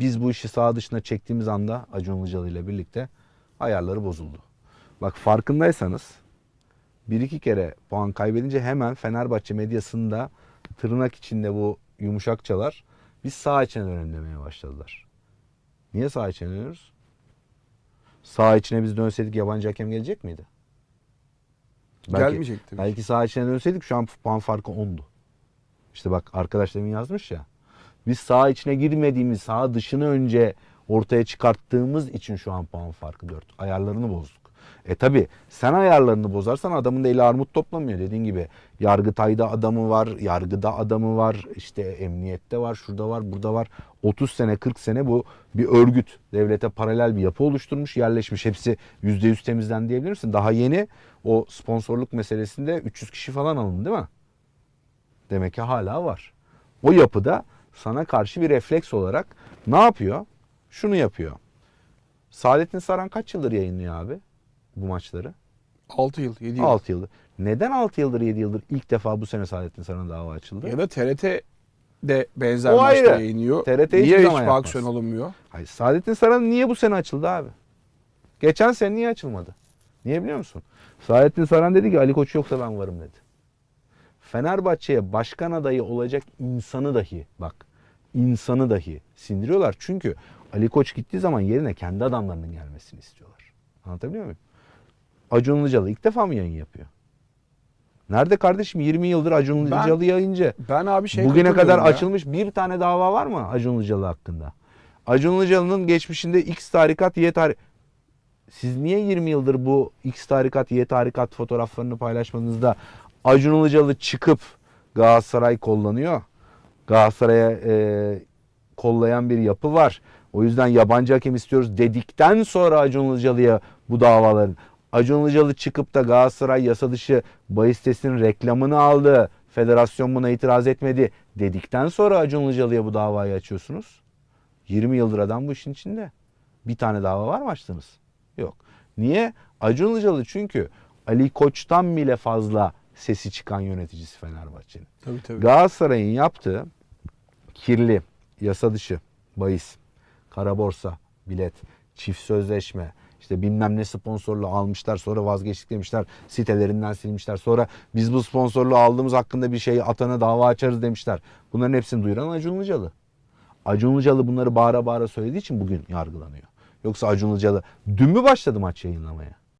biz bu işi sağ dışına çektiğimiz anda Acun Ilıcalı ile birlikte ayarları bozuldu. Bak farkındaysanız bir iki kere puan kaybedince hemen Fenerbahçe medyasında tırnak içinde bu yumuşakçalar biz sağ içine dönelim demeye başladılar. Niye sağ içine dönüyoruz? Sağ içine biz dönseydik yabancı hakem gelecek miydi? Gelmeyecekti. Belki sağ içine dönseydik şu an puan farkı 10'du. İşte bak arkadaş demin yazmış ya. Biz sağ içine girmediğimiz, sağ dışını önce ortaya çıkarttığımız için şu an puan farkı 4. Ayarlarını bozduk. E tabi sen ayarlarını bozarsan adamın da eli armut toplamıyor. Dediğin gibi Yargıtay'da adamı var, yargıda adamı var, işte emniyette var, şurada var, burada var. 30 sene 40 sene bu bir örgüt. Devlete paralel bir yapı oluşturmuş, yerleşmiş. Hepsi %100 temizlen diyebilir misin? Daha yeni o sponsorluk meselesinde 300 kişi falan alındı değil mi? Demek ki hala var. O yapıda sana karşı bir refleks olarak ne yapıyor? Şunu yapıyor. Saadettin Saran kaç yıldır yayınlıyor abi bu maçları? 6 yıl, 7 yıl. 6 yıldır. Neden 6 yıldır 7 yıldır ilk defa bu sene Saadettin Saran'a dava açıldı? Ya da TRT de benzer O ayrı. yayınlıyor. TRT Niye hiçbir yapmaz. aksiyon alınmıyor? Hayır, Saadettin Saran niye bu sene açıldı abi? Geçen sene niye açılmadı? Niye biliyor musun? Saadettin Saran dedi ki Ali Koç yoksa ben varım dedi. Fenerbahçe'ye başkan adayı olacak insanı dahi bak insanı dahi sindiriyorlar. Çünkü Ali Koç gittiği zaman yerine kendi adamlarının gelmesini istiyorlar. Anlatabiliyor muyum? Acun Ilıcalı ilk defa mı yayın yapıyor? Nerede kardeşim 20 yıldır Acun Ilıcalı yayıncı. Ben abi şey Bugüne kadar ya. açılmış bir tane dava var mı Acun Ilıcalı hakkında? Acun Ilıcalı'nın geçmişinde X tarikat, Y tarikat... Siz niye 20 yıldır bu X tarikat, Y tarikat fotoğraflarını paylaşmadığınızda Acun Ilıcalı çıkıp Galatasaray kullanıyor. Galatasaray'a e, kollayan bir yapı var. O yüzden yabancı hakem istiyoruz dedikten sonra Acun Ilıcalı'ya bu davaların Acun Ilıcalı çıkıp da Galatasaray yasa dışı bahis reklamını aldı. Federasyon buna itiraz etmedi dedikten sonra Acun Ilıcalı'ya bu davayı açıyorsunuz. 20 yıldır adam bu işin içinde. Bir tane dava var mı açtınız? Yok. Niye? Acun Ilıcalı çünkü Ali Koç'tan bile fazla sesi çıkan yöneticisi Fenerbahçe'nin. Tabii tabii. Galatasaray'ın yaptığı kirli, yasa dışı, bahis, kara borsa, bilet, çift sözleşme, işte bilmem ne sponsorluğu almışlar sonra vazgeçtik demişler sitelerinden silmişler sonra biz bu sponsorluğu aldığımız hakkında bir şey atana dava açarız demişler. Bunların hepsini duyuran Acun Ilıcalı. Acun Ilıcalı bunları bağıra bağıra söylediği için bugün yargılanıyor. Yoksa Acun Ilıcalı dün mü başladı maç yayınlamaya?